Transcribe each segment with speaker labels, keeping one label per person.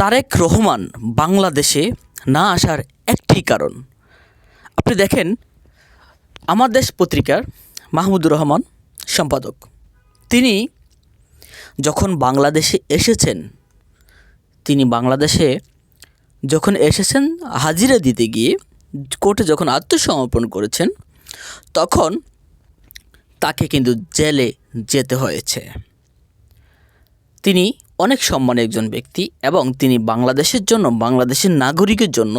Speaker 1: তারেক রহমান বাংলাদেশে না আসার একটি কারণ। আপনি দেখেন, আমার দেশ পত্রিকার মাহমুদুর রহমান সম্পাদক। তিনি যখন বাংলাদেশে এসেছেন, তিনি বাংলাদেশে যখন এসেছেন হাজিরা দিতে গিয়ে, কোর্টে যখন আত্মসমর্পণ করেছেন, তখন তাকে কিন্তু জেলে যেতে হয়েছে। তিনি অনেক সম্মানের একজন ব্যক্তি এবং তিনি বাংলাদেশের জন্য বাংলাদেশের নাগরিকের জন্য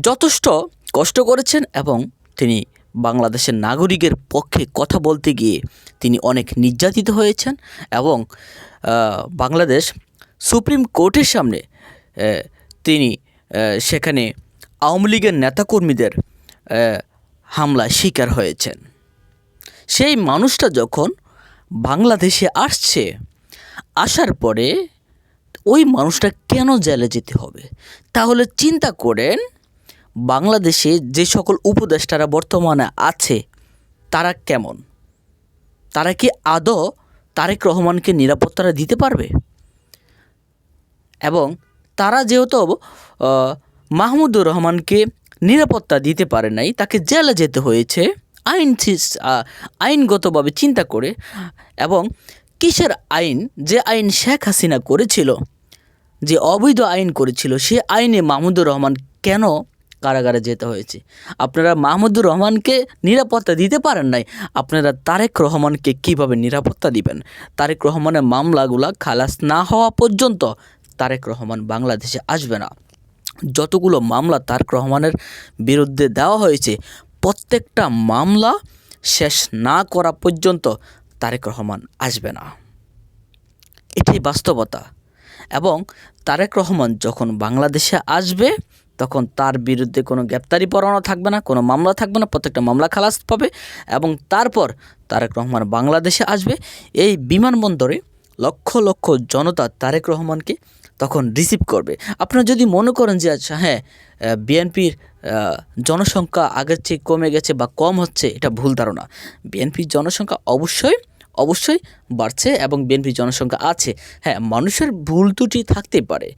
Speaker 1: যথেষ্ট কষ্ট করেছেন এবং তিনি বাংলাদেশের নাগরিকের পক্ষে কথা বলতে গিয়ে তিনি অনেক নির্যাতিত হয়েছেন এবং বাংলাদেশ সুপ্রিম কোর্টের সামনে তিনি সেখানে আওয়ামী লীগের নেতাকর্মীদের আহ, হামলায় শিকার হয়েছেন। সেই মানুষটা যখন বাংলাদেশে আসছে আসার পরে ওই মানুষটা কেন জেলে যেতে হবে? তাহলে চিন্তা করেন, বাংলাদেশে যে সকল উপদেষ্টারা বর্তমানে আছে, তারা কেমন? তারা কি আদৌ তারেক রহমানকে নিরাপত্তাটা দিতে পারবে? এবং তারা যেহেতু মাহমুদুর রহমানকে নিরাপত্তা দিতে পারে নাই, তাকে জেলে যেতে হয়েছে, আইন আইনগতভাবে চিন্তা করে, এবং কিসের আইন? যে আইন শেখ হাসিনা করেছিল, যে অবৈধ আইন করেছিল, সে আইনে মাহমুদুর রহমান কেন কারাগারে যেতে হয়েছে? আপনারা মাহমুদুর রহমানকে নিরাপত্তা দিতে পারেন নাই, আপনারা তারেক রহমানকে কীভাবে নিরাপত্তা দিবেন? তারেক রহমানের মামলাগুলা খালাস না হওয়া পর্যন্ত তারেক রহমান বাংলাদেশে আসবে না। যতগুলো মামলা তারেক রহমানের বিরুদ্ধে দেওয়া হয়েছে, প্রত্যেকটা মামলা শেষ না করা পর্যন্ত তারেক রহমান আসবে না। এটি বাস্তবতা। এবং তারেক রহমান যখন বাংলাদেশে আসবে, তখন তার বিরুদ্ধে কোনো গ্রেপ্তারি পরোয়ানা থাকবে না, কোনো মামলা থাকবে না, প্রত্যেকটা মামলা খালাস পাবে এবং তারপর তারেক রহমান বাংলাদেশে আসবে। এই বিমানবন্দরে লক্ষ লক্ষ জনতা তারেক রহমানকে তখন রিসিভ করবে। আপনারা যদি মনে করেন যে আচ্ছা হ্যাঁ বিএনপির জনসংখ্যা আগের চেয়ে কমে গেছে বা কম হচ্ছে, এটা ভুল ধারণা। বিএনপির জনসংখ্যা অবশ্যই অবশ্যই বাড়ছে এবং বিএনপি জনসংখ্যা আছে। হ্যাঁ মানুষের ভুল ত্রুটি থাকতেই পারে।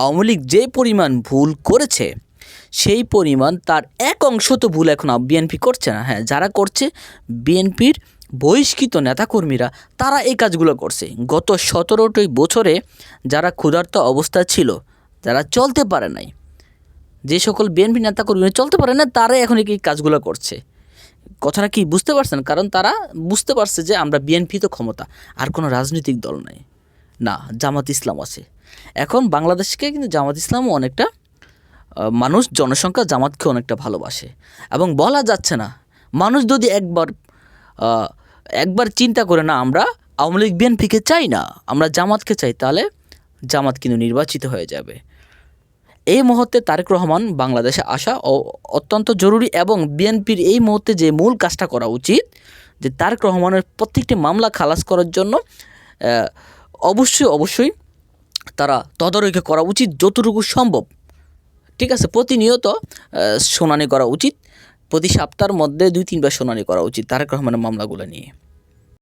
Speaker 1: আওয়ামী লীগ যে পরিমাণ ভুল করেছে, সেই পরিমাণ তার এক অংশ তো ভুল এখন বিএনপি করছে না। হ্যাঁ যারা করছে বিএনপির বহিষ্কৃত নেতাকর্মীরা, তারা এই কাজগুলো করছে। গত সতেরোটি বছরে যারা ক্ষুধার্ত অবস্থা ছিল, যারা চলতে পারে নাই যে সকল বিএনপি নেতাকর্মীরা চলতে পারে না, তারাই এখন এই কাজগুলো করছে। কথাটা কি বুঝতে পারছেন? কারণ তারা বুঝতে পারছে যে আমরা বিএনপি তো ক্ষমতা, আর কোনো রাজনৈতিক দল নাই। না, জামাত ইসলাম আছে। এখন বাংলাদেশকে কিন্তু জামাত ইসলামও অনেকটা মানুষ জনসংখ্যা জামাতকে অনেকটা ভালোবাসে। এবং বলা যাচ্ছে না, মানুষ যদি একবার একবার চিন্তা করে না, আমরা আওয়ামী লীগ বিএনপিকে চাই না, আমরা জামাতকে চাই, তাহলে জামাত কিন্তু নির্বাচিত হয়ে যাবে। এই মুহূর্তে তারেক রহমান বাংলাদেশে আসা অ- অত্যন্ত জরুরি এবং বিএনপির এই মুহূর্তে যে মূল কাজটা করা উচিত, যে তারেক রহমানের প্রত্যেকটি মামলা খালাস করার জন্য অবশ্যই অবশ্যই তারা তদারকি করা উচিত যতটুকু সম্ভব। ঠিক আছে, প্রতিনিয়ত শুনানি করা উচিত। প্রতি সপ্তাহের মধ্যে দুই তিনবার শুনানি করা উচিত তারেক রহমানের মামলাগুলো নিয়ে।